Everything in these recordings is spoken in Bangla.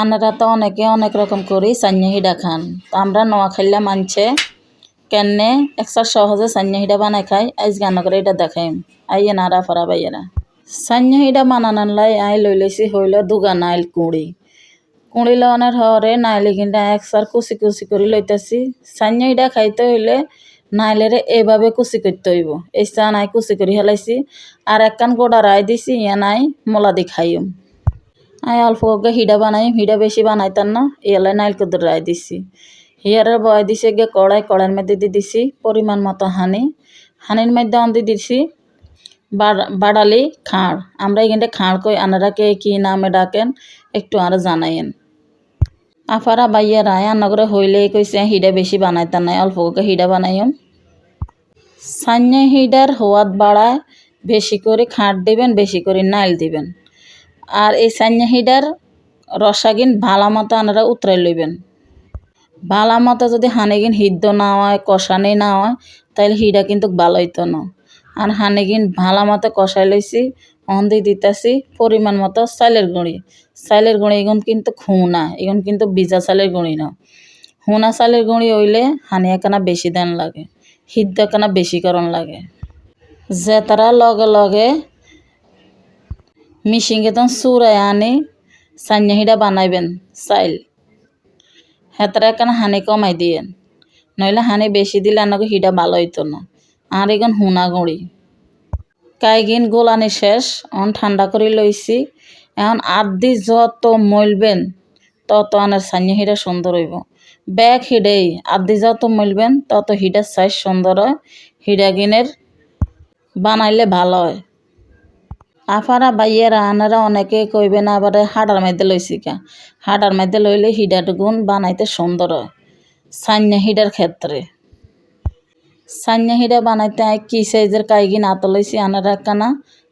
আনারা তো অনেকে অনেক রকম করি, সান্যা হিডা খান। আমরা নোয়াখাইলা মানছে কেনে একসার সহজে সান্যা হিডা বানাই খাই, আইজ গান করে এটা দেখাই। আইয়ে নারা ফরা বাইয়েরা সান্যা হিডা বানানার লাই আই লই লইছি হইল দুগা নাইল কুড়ি। কুড়ি লওয়ানোর হরে নাইলে কিন্তু একসার কুচি কুচি করে লইতেছি। সান্যা হিডা খাইতে হইলে নাইলেরে এভাবে কুচি করতে হইব। এই চা নাই কুচি করে হেলাইছি। আর একখান গোড়া রাই দিছি, ইয়া নাই মোলা দি খাইম। আই অল্প করে হিডা বানাই, হিডা বেশি বানাইতাম না এলাই নাইল কুদুর রায় দিছি। হিয়ারে বয় দিছে গে কড়াই, কড়াইয়ের মধ্যে দিয়ে দিছি, পরিমাণ মতো হানি। হানির মধ্যে অন দিয়ে দিছি বাড়ালি, খাঁড়। আমরা এখানটা খাঁড় কই, আনারা কে নামে ডাকেন, একটু আর জানাইন আফারা বাইয়ারা আন্নগরে হইলে কইছে হিডা বেশি বানাইতাম নাই অল্প করে হিডা বানাইম সান্যা হিডার হওয়াত বাড়ায়, বেশি করে খাঁট দিবেন, বেশি করে নাইল দিবেন। আর এই সান্যা হিডার রসাগিন ভালা মতো আনারা উতরাই লইবেন। ভালা মতো যদি হানিগিন হিদ্দ না হয়, কষানি না হয় তাহলে হিডা কিন্তু ভালো হইতো না। আর হানিগিন ভালা মতো কষাই লইছি অন্দি দিতাছি, পরিমাণ মতো চালের গুঁড়ি। চালের গুঁড়ি এগুন কিন্তু খুনা, এগুন কিন্তু বিজা চালের গুঁড়ি না। হুনা চালের গুঁড়ি হইলে হানি একখানা বেশি দেন লাগে হিদ্দ একখানা বেশি করণ লাগে। যে তারা লগে লগে মিশিংয়ে তখন চুরাই আনি হিডা বানাইবেন চাইল। হেতারা একখানা হানি কমাই দিয়েন। নইলে হানি বেশি দিলে আনকে হিডা ভালো হইতো না। আর এগুন হুনা গুঁড়ি কাইগিন গোলানি শেষ, অন ঠান্ডা করে লইছি। এখন আদি যত মলবেন তত আনার সান্যা হিডা সুন্দর হইব। ব্যাগ হিডেই আদি যত মলবেন তত হিডার সাইজ সুন্দর হয়। হিডা গিনের বানাইলে ভালো হয়। আফারা বাইয়েরা আনারা অনেকে কইবেন আবার হাডার মধ্যে লইছি কা। হাডার মধ্যে লইলে হিডার গুণ বানাইতে সুন্দর হয়। সান্যা হিডার ক্ষেত্রে। সান্যা হিডা বানাইতে আই কি সাইজের কাইগিন আত লইছি, আনারা একখানা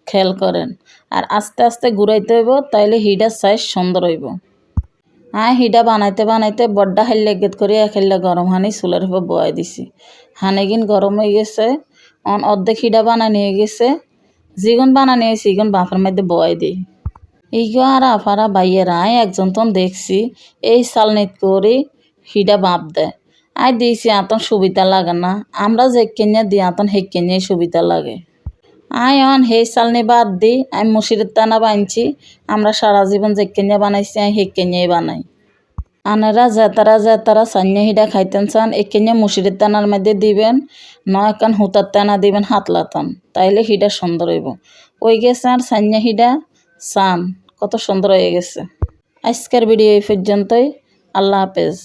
খেল করেন। আর আস্তে আস্তে ঘুরাইতে হইব, তাইলে হিডার সাইজ সুন্দর হইব। হ্যাঁ হিডা বানাইতে বানাইতে বড্ডা হাইলে গেত করে এক হাইলে গরম হানি চুলের উপর বয়াই দিছি। হানিগিন গরম হয়ে গেছে, অন অর্ধেক হিডা বানানি হয়ে গেছে যেগুন বানানি এগুন বাপের মধ্যে বয় দিই ইগো আর আফারা বাইয়েরা একজন তন দেখছি এই সালনিত করে হিডা বাপ দেয় আয় দিয়েছি আতন সুবিধা লাগে না আমরা যে কেনিয়া দিই আতন সেই কেনিয়াই সুবিধা লাগে আয় অন সেই চালনি বাদ দি আমি মুসিরের টানা বানছি আমরা সারা জীবন যে কেনিয়া বানাইছি আমি সেই কেনিয়াই বানাই আনারা জেতারা জেতারা সান্যা হিডা খাইতেন চান। একেনিয়া মুসিরের টানার মধ্যে দিবেন নয় কান হুতার তানা দিবেন, হাতলাতান। তাইলে হিডা সুন্দর হইব। ওই গেছে আর সান্যা হিডা সান কত সুন্দর হয়ে গেছে। আজকের ভিডিও এই পর্যন্তই। আল্লাহ হাফেজ।